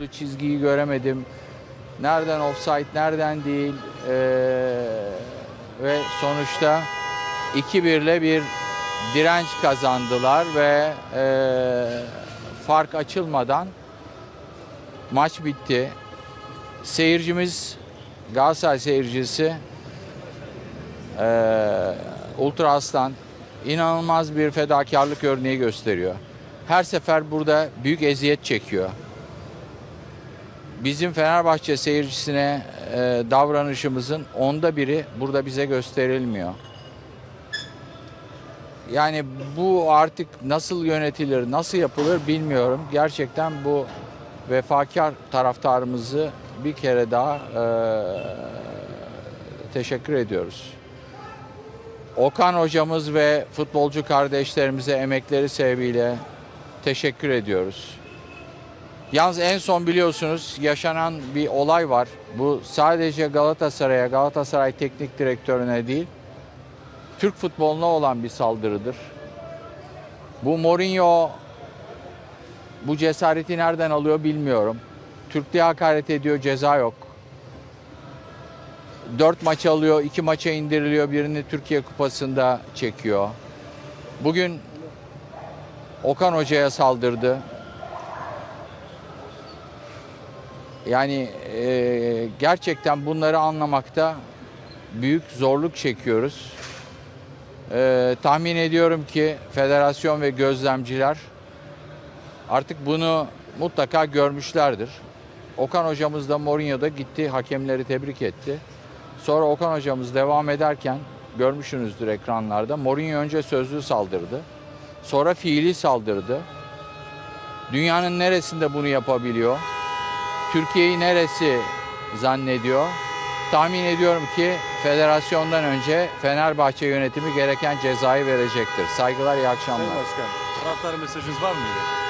oldu çizgiyi göremedim. Nereden offside, nereden değil. Ee, ve sonuçta 2-1 ile bir direnç kazandılar ve ee, fark açılmadan maç bitti. Seyircimiz, Galatasaray seyircisi ee, Ultra Aslan inanılmaz bir fedakarlık örneği gösteriyor. Her sefer burada büyük eziyet çekiyor. Bizim Fenerbahçe seyircisine e, davranışımızın onda biri burada bize gösterilmiyor. Yani bu artık nasıl yönetilir, nasıl yapılır bilmiyorum. Gerçekten bu vefakar taraftarımızı bir kere daha e, teşekkür ediyoruz. Okan hocamız ve futbolcu kardeşlerimize emekleri sebebiyle teşekkür ediyoruz. Yalnız en son biliyorsunuz yaşanan bir olay var. Bu sadece Galatasaray'a, Galatasaray teknik direktörüne değil, Türk futboluna olan bir saldırıdır. Bu Mourinho bu cesareti nereden alıyor bilmiyorum. Türklüğe hakaret ediyor, ceza yok. Dört maç alıyor, iki maça indiriliyor, birini Türkiye Kupası'nda çekiyor. Bugün Okan Hoca'ya saldırdı. Yani e, gerçekten bunları anlamakta büyük zorluk çekiyoruz. E, tahmin ediyorum ki federasyon ve gözlemciler artık bunu mutlaka görmüşlerdir. Okan hocamız da Mourinho'da gitti hakemleri tebrik etti. Sonra Okan hocamız devam ederken görmüşsünüzdür ekranlarda Mourinho önce sözlü saldırdı. Sonra fiili saldırdı. Dünyanın neresinde bunu yapabiliyor? Türkiye'yi neresi zannediyor? Tahmin ediyorum ki federasyondan önce Fenerbahçe yönetimi gereken cezayı verecektir. Saygılar, iyi akşamlar. Sayın Başkan, taraftar mesajınız var mıydı?